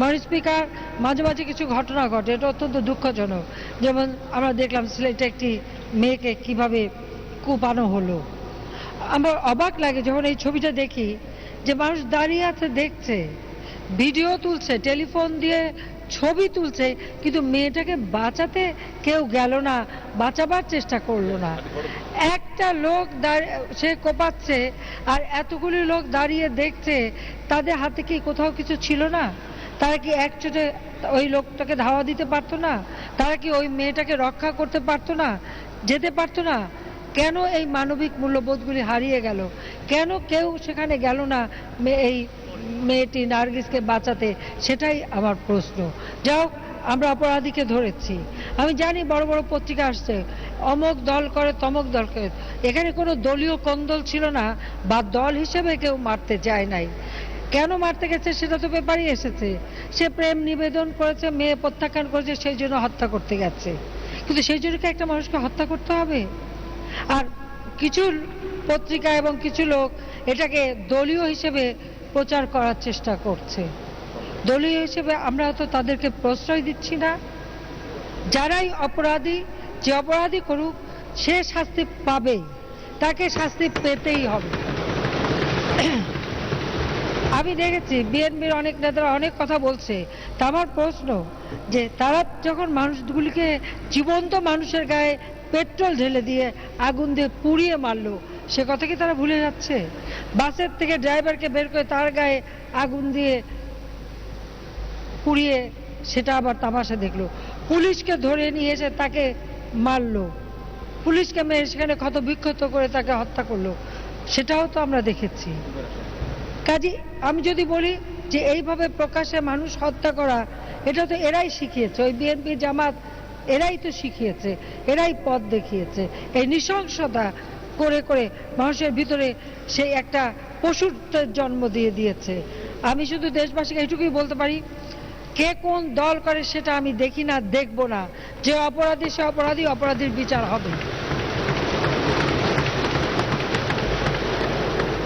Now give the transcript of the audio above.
মাননীয় স্পিকার, মাঝে মাঝে কিছু ঘটনা ঘটে, এটা অত্যন্ত দুঃখজনক। যেমন আমরা দেখলাম সিলেটে একটি মেয়েকে কীভাবে কুপানো হলো। আমার অবাক লাগে যখন এই ছবিটা দেখি যে মানুষ দাঁড়িয়ে আছে, দেখছে, ভিডিও তুলছে, টেলিফোন দিয়ে ছবি তুলছে, কিন্তু মেয়েটাকে বাঁচাতে কেউ গেল না, বাঁচাবার চেষ্টা করল না। একটা লোক সে কোপাচ্ছে, আর এতগুলি লোক দাঁড়িয়ে দেখছে, তাদের হাতে কি কোথাও কিছু ছিল না? তারা কি একচোটে ওই লোকটাকে ধাওয়া দিতে পারতো না? তারা কি ওই মেয়েটাকে রক্ষা করতে পারতো না? যেতে পারতো না? কেন এই মানবিক মূল্যবোধগুলি হারিয়ে গেল? কেন কেউ সেখানে গেল না এই মেয়েটি নার্গিসকে বাঁচাতে? সেটাই আমার প্রশ্ন। যাই হোক, আমরা অপরাধীকে ধরেছি। আমি জানি বড় বড় পত্রিকা আসছে। অমক দল করে, তমক দল করে। এখানে কোনো দলীয় কন্দল ছিল না বা দল হিসেবে কেউ মারতে যায় নাই। কেন মারতে গেছে সেটা তো পেপারই এসেছে। সে প্রেম নিবেদন করেছে, মেয়ে প্রত্যাখ্যান করেছে, সেই জন্য হত্যা করতে গেছে। কিন্তু সেই জন্য কি একটা মানুষকে হত্যা করতে হবে? আর কিছু পত্রিকা এবং কিছু লোক এটাকে দলীয় হিসেবে প্রচার করার চেষ্টা করছে। দলীয় হিসেবে আমরা তো তাদেরকে প্রশ্রয় দিচ্ছি না। যারাই অপরাধী, যে অপরাধী করুক, সে শাস্তি পাবেই তাকে শাস্তি পেতেই হবে। আমি দেখেছি, বিএনপির অনেক নেতারা অনেক কথা বলছে। তা আমার প্রশ্ন, যে তারা যখন মানুষগুলিকে জীবন্ত মানুষের গায়ে পেট্রোল ঢেলে দিয়ে আগুন দিয়ে পুড়িয়ে মারলো, সে কথা কি তারা ভুলে যাচ্ছে? বাসের থেকে ড্রাইভারকে বের করে তার গায়ে আগুন দিয়ে পুড়িয়ে সেটা আবার তামাশা দেখল। পুলিশকে ধরে নিয়ে এসে তাকে মারলো। পুলিশকে মেরে সেখানে ক্ষত বিক্ষত করে তাকে হত্যা করল। সেটাও তো আমরা দেখেছি। কাজে আমি যদি বলি যে এইভাবে প্রকাশ্যে মানুষ হত্যা করা, এটা তো এরাই শিখিয়েছে, ওই বিএনপি জামাত এরাই তো শিখিয়েছে, এরাই পথ দেখিয়েছে। এই নৃশংসতা করে করে মানুষের ভিতরে সেই একটা পশুত্বের জন্ম দিয়ে দিয়েছে। আমি শুধু দেশবাসীকে এইটুকুই বলতে পারি, কে কোন দল করে সেটা আমি দেখি না, দেখব না। যে অপরাধী সে অপরাধী, অপরাধীর বিচার হবে।